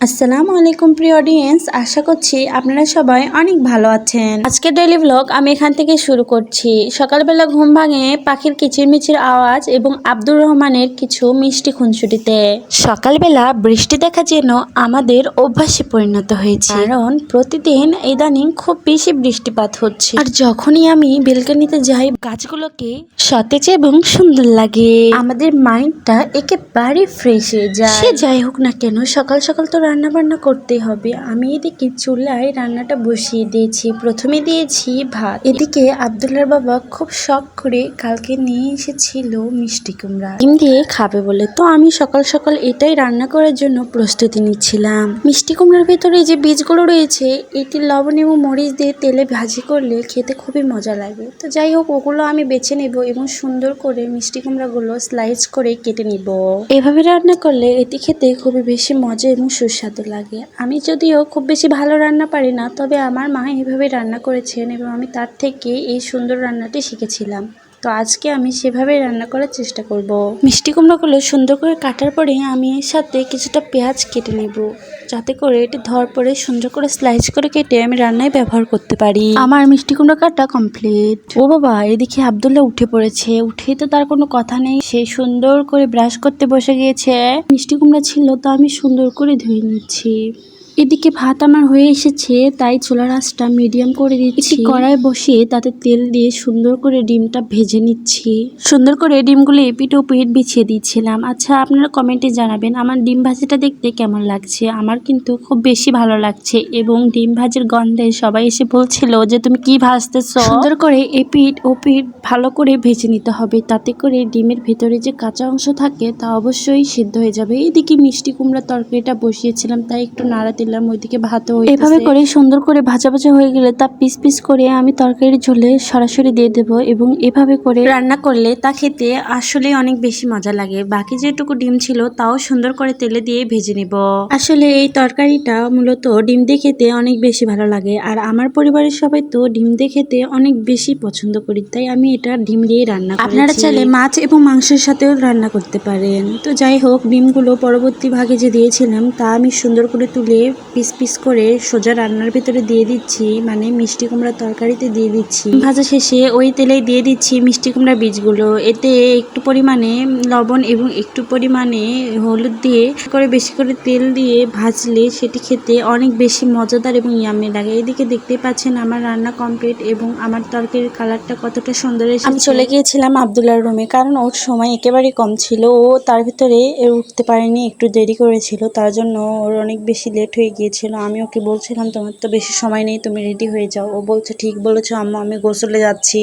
আসসালামু আলাইকুম প্রিয় অডিয়েন্স আশা করছি আপনারা সবাই অনেক ভালো আছেন। আজকের ডেইলি ব্লগ আমি এখান থেকে শুরু করছি। সকালবেলা ঘুম ভাঙে পাখির কিচিরমিচির আওয়াজ এবং আব্দুর রহমানের কিছু মিষ্টি খুনসুটিতে। সকালবেলা বৃষ্টি দেখা যেন আমাদের অভ্যাসে পরিণত হয়েছে। কারণ প্রতিদিন ইদানিং খুব বেশি বৃষ্টিপাত হচ্ছে। আর যখনই আমি বেলকানিতে যাই, গাছগুলোকে সতেজ এবং সুন্দর লাগে। আমাদের মাইন্ডটা একেবারে ফ্রেশ হয়ে যায়। সে যাই হোক না কেন, সকাল সকাল তো রান্না বান্না করতে হবে। আমি এদিকে চুলায় রান্নাটা বসিয়ে দিয়েছি। প্রথমে দিয়েছি ভাত। এদিকে আবদুল্লার বাবা খুব শখ করে কালকে নিয়ে এসেছিল মিষ্টি কুমড়া। ডিম দিয়ে খাবে বলে। তো আমি সকাল সকাল এটাই রান্না করার জন্য প্রস্তুতি নিচ্ছিলাম। মিষ্টি কুমড়ার ভেতরে যে বীজগুলো রয়েছে, এটি লবণ এবং মরিচ দিয়ে তেলে ভাজি করলে খেতে খুবই মজা লাগে। তো যাই হোক, ওগুলো আমি বেছে নেব এবং সুন্দর করে মিষ্টি কুমড়াগুলো স্লাইস করে কেটে নিব। এভাবে রান্না করলে এটি খেতে খুবই বেশি মজা এবং সুস্বাদু লাগে। আমি যদিও খুব বেশি ভালো রান্না পারি না, তবে আমার মা এভাবে রান্না করেছেন এবং আমি তার থেকে এই সুন্দর রান্নাটি শিখেছিলাম। তো আজকে আমি সেভাবেই রান্না করার চেষ্টা করব। মিষ্টি কুমড়োগুলো সুন্দর করে কাটার পরে আমি এর সাথে কিছুটা পেঁয়াজ কেটে নেব। যাতে করে এটি ধোয়ার পরে সুন্দর করে স্লাইস করে কেটে আমি রান্নায় ব্যবহার করতে পারি। আমার মিষ্টি কুমড়ো কাটা কমপ্লিট। ও বাবা এদিকে আবদুল্লাহ উঠে পড়েছে। উঠেই তো তার কোনো কথা নেই। সে সুন্দর করে ব্রাশ করতে বসে গিয়েছে। মিষ্টি কুমড়া ছিল তা আমি সুন্দর করে ধুয়ে নিচ্ছি। এদিকে ভাত আমার হয়ে এসেছে তাই চুলার আঁচটা মিডিয়াম করে দিচ্ছি। কড়াই বসিয়ে তাতে তেল দিয়ে সুন্দর করে ডিমটা ভেজে নিচ্ছি। সুন্দর করে ডিমগুলো এপিট ও পিট বিছিয়ে দিচ্ছিলাম। আচ্ছা আপনারা কমেন্টে জানাবেন আমার ডিম ভাজিটা দেখতে কেমন লাগছে? আমার কিন্তু খুব বেশি ভালো লাগছে এবং ডিম ভাজির গন্ধে সবাই এসে বলছিল যে তুমি কি ভাজতেছো? সুন্দর করে এপিট ও পিট ভালো করে ভেজে নিতে হবে। তাতে করে ডিমের ভেতরে যে কাঁচা অংশ থাকে তা অবশ্যই সিদ্ধ হয়ে যাবে। এইদিকে মিষ্টি কুমড়া তরকারিটা বসিয়েছিলাম তাই একটু নাড়া দিলাম ওইদিকে ভাতও এভাবে করে সুন্দর করে ভাজা ভাজা হয়ে গেলে তা পিস পিস করে আমি তরকারির ঝোলে সরাসরি দিয়ে দেব এবং এভাবে করে রান্না করলে তা খেতে আসলে অনেক বেশি মজা লাগে। বাকি যেটুকু ডিম ছিল তাও সুন্দর করে তেলে দিয়ে ভেজে নেব। আসলে এই তরকারিটা মূলত ডিম দিয়ে খেতে অনেক বেশি ভালো লাগে আর আমার পরিবারের সবাই তো ডিম দিয়ে খেতে অনেক বেশি পছন্দ করি তাই আমি এটা ডিম দিয়ে রান্না করি আপনারা চাইলে মাছ এবং মাংসের সাথেও রান্না করতে পারেন। তো যাই হোক ডিমগুলো পরবর্তী ভাগে যে দিয়েছিলাম তা আমি সুন্দর করে তুলে পিস পিস করে সোজা রান্নার ভিতরে দিয়ে দিচ্ছি মানে মিষ্টি কুমড়া তরকারিতে দিয়ে দিচ্ছি। ভাজা শেষে ওই তেলে দিয়ে দিচ্ছি মিষ্টি কুমড়া বীজগুলো। এতে একটু পরিমাণে লবণ এবং একটু পরিমাণে হলুদ দিয়ে করে বেশি করে তেল দিয়ে ভাজলে সেটি খেতে অনেক বেশি মজাদার এবং ইয়ামি লাগে। এদিকে দেখতে পাচ্ছেন আমার রান্না কমপ্লিট এবং আমার তরকারির কালারটা কতটা সুন্দর আমি চলে গিয়েছিলাম আবদুল্লার রুমে কারণ ওর সময় একেবারেই কম ছিল। ও তার ভিতরে উঠতে পারেনি, একটু দেরি করেছিল। তার জন্য ওর অনেক বেশি লেট হয়ে গিয়েছিল, আমি ওকে বলছিলাম, তোমার তো বেশি সময় নেই, তুমি রেডি হয়ে যাও। ও বলছে, ঠিক বলেছ, আম্মু, আমি গোসলে যাচ্ছি।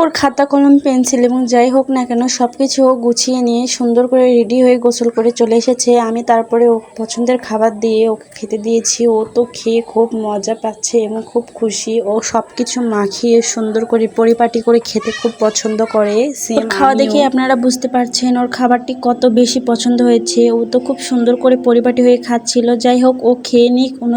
ওর খাতা কলম পেন্সিল এবং যাই হোক না কেন সব কিছু ও গুছিয়ে নিয়ে সুন্দর করে রেডি হয়ে গোসল করে চলে এসেছে। আমি তারপরে ও পছন্দের খাবার দিয়ে ওকে খেতে দিয়েছি। ও তো খেয়ে খুব মজা পাচ্ছে এবং খুব খুশি। ও সব কিছু মাখিয়ে সুন্দর করে পরিপাটি করে খেতে খুব পছন্দ করে। সেম খাওয়া দেখে আপনারা বুঝতে পারছেন ওর খাবারটি কত বেশি পছন্দ হয়েছে। ও তো খুব সুন্দর করে পরিপাটি হয়ে খাচ্ছিল। যাই হোক ও খেয়ে নিক কোনো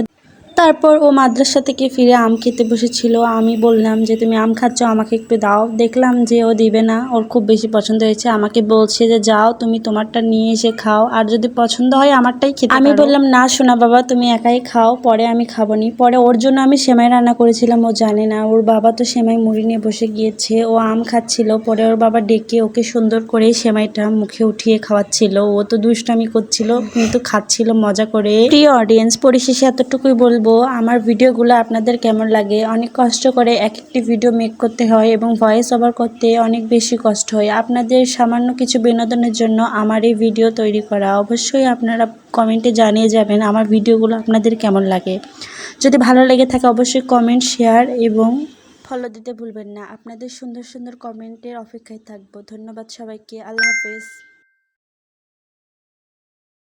তারপর ও মাদ্রাসা থেকে ফিরে আম খেতে বসেছিল। আমি বললাম যে তুমি আম খাচ্ছ আমাকে একটু দাও। দেখলাম যে ও দিবে না। ওর খুব বেশি পছন্দ হয়েছে। আমাকে বলছে যে যাও তুমি তোমারটা নিয়ে এসে খাও। আর যদি পছন্দ হয় আমারটাই খেতে আমি বললাম না শোনা বাবা তুমি একাই খাও। পরে আমি খাব নি পরে ওর জন্য আমি সেমাই রান্না করেছিলাম ও জানে না। ওর বাবা তো সেমাই মুড়ি নিয়ে বসে গিয়েছে। ও আম খাচ্ছিল। পরে ওর বাবা ডেকে ওকে সুন্দর করে সেমাইটা মুখে উঠিয়ে খাওয়াচ্ছিল। ও তো দুষ্টামি করছিল কিন্তু খাচ্ছিল মজা করে। প্রিয় অডিয়েন্স পরিশেষে এতটুকুই বলব, আমার ভিডিওগুলো আপনাদের কেমন লাগে? অনেক কষ্ট করে এক একটি ভিডিও মেক করতে হয় এবং ভয়েস ওভার করতে অনেক বেশি কষ্ট হয়। আপনাদের সামান্য কিছু বিনোদনের জন্য আমার এই ভিডিও তৈরি করা। অবশ্যই আপনারা কমেন্টে জানিয়ে যাবেন আমার ভিডিওগুলো আপনাদের কেমন লাগে। যদি ভালো লেগে থাকে অবশ্যই কমেন্ট শেয়ার এবং ফলো দিতে ভুলবেন না। আপনাদের সুন্দর সুন্দর কমেন্টের অপেক্ষায় থাকব। ধন্যবাদ সবাইকে। আল্লাহ হাফেজ।